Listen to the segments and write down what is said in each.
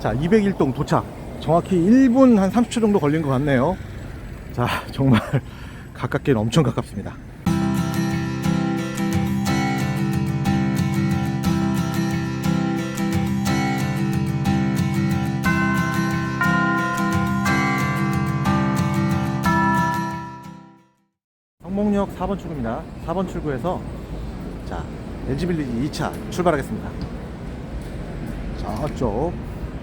자, 201동 도착. 정확히 1분 한 30초 정도 걸린 것 같네요. 자, 정말 가깝긴 엄청 가깝습니다. 성목역 4번 출구입니다. 4번 출구에서 자, LG빌리지 2차 출발하겠습니다. 저쪽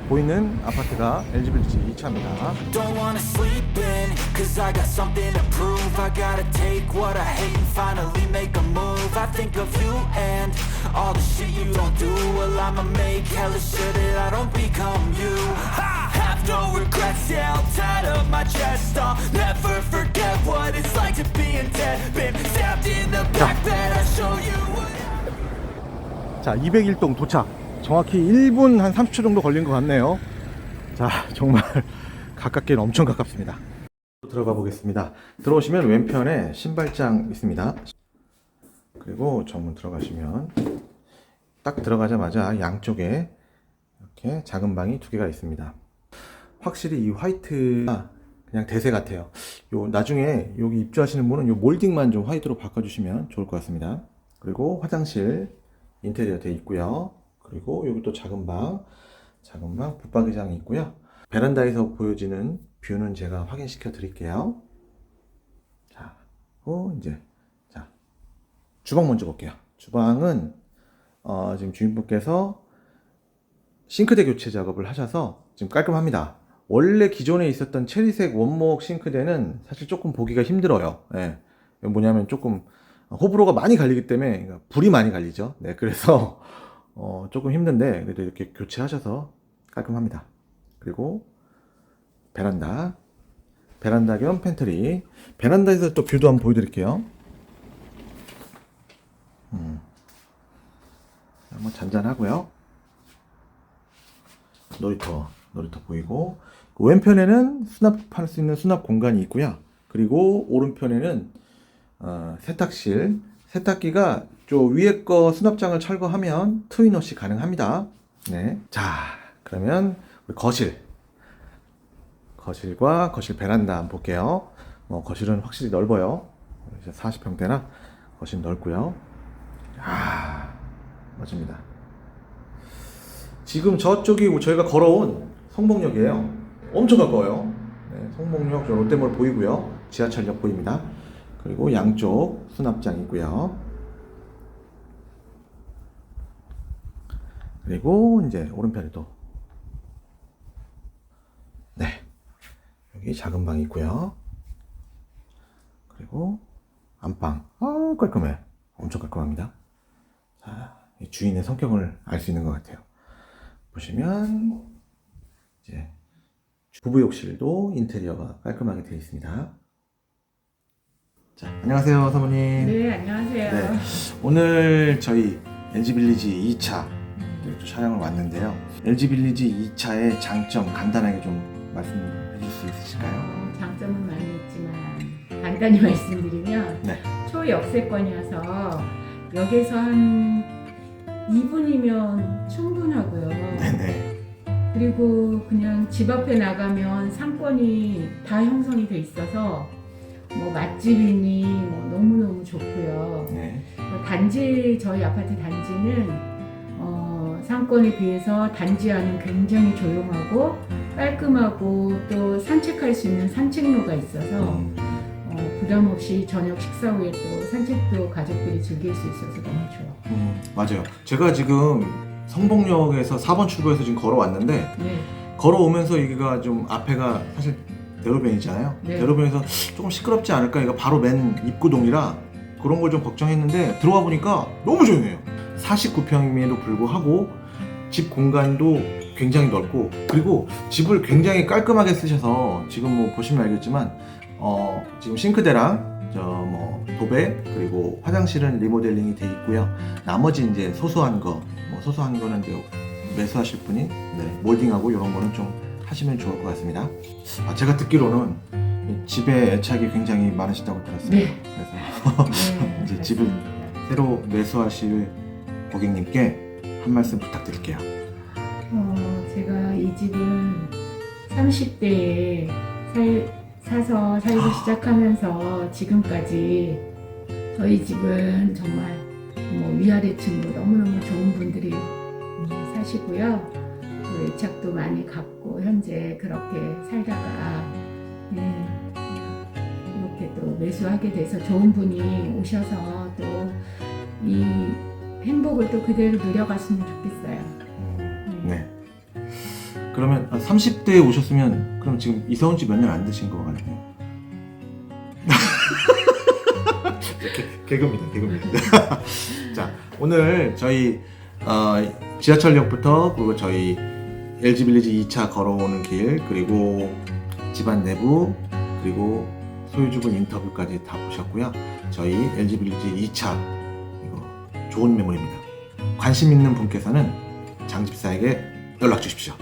보이는 아파트가 LG빌리지 2차입니다. Don't wanna sleep in, cause I got something to prove. I gotta take what I hate and finally make a move. I think of you and all the shit you don't do. Well, I'ma make hella sure that I don't become you. I have no regrets, yeah, I'll tie up my chest. I'll never forget what it's like to be in debt. Been stabbed in the back bed, I'll show you what. 자, 201동 도착. 정확히 1분 한 30초 정도 걸린 것 같네요. 자, 정말 가깝긴 엄청 가깝습니다. 들어가 보겠습니다. 들어오시면 왼편에 신발장 있습니다. 그리고 정문 들어가시면 딱 들어가자마자 양쪽에 이렇게 작은 방이 두 개가 있습니다. 확실히 이 화이트가 그냥 대세 같아요. 요 나중에 여기 입주하시는 분은 요 몰딩만 좀 화이트로 바꿔주시면 좋을 것 같습니다. 그리고 화장실 인테리어 돼 있고요. 그리고 여기 또 작은 방, 작은 방 붙박이장이 있고요. 베란다에서 보여지는 뷰는 제가 확인시켜 드릴게요. 자, 고 이제 자 주방 먼저 볼게요. 주방은 어, 지금 주인분께서 싱크대 교체 작업을 하셔서 지금 깔끔합니다. 원래 기존에 있었던 체리색 원목 싱크대는 사실 조금 보기가 힘들어요. 예. 뭐냐면 조금 호불호가 많이 갈리기 때문에 그러니까 불이 많이 갈리죠. 네, 그래서 어, 조금 힘든데 그래도 이렇게 교체하셔서 깔끔합니다. 그리고 베란다, 베란다 겸 팬트리. 베란다에서 또 뷰도 한번 보여드릴게요. 음. 한번 잔잔하고요. 놀이터, 놀이터 보이고 그 왼편에는 수납할 수 있는 수납 공간이 있고요. 그리고 오른편에는 어, 세탁실, 세탁기가 저 위에 거 수납장을 철거하면 트윈워시 가능합니다. 네. 자, 그러면 우리 거실. 거실과 거실 베란다 한번 볼게요. 뭐 거실은 확실히 넓어요. 이제 40평대나 거실 넓고요. 아, 멋집니다. 지금 저쪽이 저희가 걸어온 성목역이에요. 엄청 가까워요. 네, 성목역 저 롯데몰 보이고요. 지하철역 보입니다. 그리고 양쪽 수납장 있고요. 그리고 이제 오른편에도 네 여기 작은 방이 있고요. 그리고 안방 아 깔끔해 엄청 깔끔합니다. 자, 이 주인의 성격을 알 수 있는 것 같아요. 보시면 이제 부부 욕실도 인테리어가 깔끔하게 되어 있습니다. 자, 안녕하세요, 사모님. 네, 안녕하세요. 네. 오늘 저희 LG 빌리지 2차 또 촬영을 왔는데요. LG 빌리지 2차의 장점 간단하게 좀 말씀해 주실 수 있으실까요? 어, 장점은 많이 있지만 간단히 말씀드리면 네. 초역세권이어서 역에서 한 2분이면 충분하고요. 네네. 그리고 그냥 집 앞에 나가면 상권이 다 형성이 돼 있어서 뭐 맛집이니 뭐 너무너무 좋고요. 네. 뭐 단지 저희 아파트 단지는 어, 상권에 비해서 단지 안은 굉장히 조용하고 깔끔하고 또 산책할 수 있는 산책로가 있어서 음, 어, 부담 없이 저녁 식사 후에 또 산책도 가족들이 즐길 수 있어서 너무 좋아. 음, 맞아요. 제가 지금 성복역에서 4번 출구에서 지금 걸어왔는데 네, 걸어오면서 여기가 좀 앞에가 사실 대로변이잖아요. 네. 대로변에서 조금 시끄럽지 않을까? 여기가 바로 맨 입구동이라 그런 걸 좀 걱정했는데 들어와 보니까 너무 조용해요. 49평임에도 불구하고 집 공간도 굉장히 넓고 그리고 집을 굉장히 깔끔하게 쓰셔서 지금 뭐 보시면 알겠지만 어 지금 싱크대랑 저 뭐 도배 그리고 화장실은 리모델링이 돼 있고요. 나머지 이제 소소한 거 뭐 소소한 거는 이제 매수하실 분이 네, 몰딩하고 이런 거는 좀 하시면 좋을 것 같습니다. 아, 제가 듣기로는 이 집에 애착이 굉장히 많으시다고 들었어요. 네. 그래서 네, 이제 집을 그렇습니다. 새로 매수하실 고객님께 한 말씀 부탁드릴게요. 어, 제가 이이 집은 30대에 살, 사서 살고 시작하면서 지금까지 저희 집은 정말 뭐 위아래층으로 너무너무 좋은 분들이 음, 사시고요. 또 애착도 많이 갖고 현재 그렇게 살다가 네, 이렇게 또 매수하게 돼서 좋은 분이 오셔서 또 이 행복을 또 그대로 누려갔으면 좋겠어요. 음, 네. 그러면 30대에 오셨으면 그럼 지금 이사 온 지 몇 년 안 되신 거 같네요. 개, 개그입니다, 개그입니다. 자, 오늘 저희 어, 지하철역부터 그리고 저희 LG 빌리지 2차 걸어오는 길 그리고 집안 내부 그리고 소유주분 인터뷰까지 다 보셨고요. 저희 LG 빌리지 2차 이거 좋은 매물입니다. 관심 있는 분께서는 장집사에게 연락 주십시오.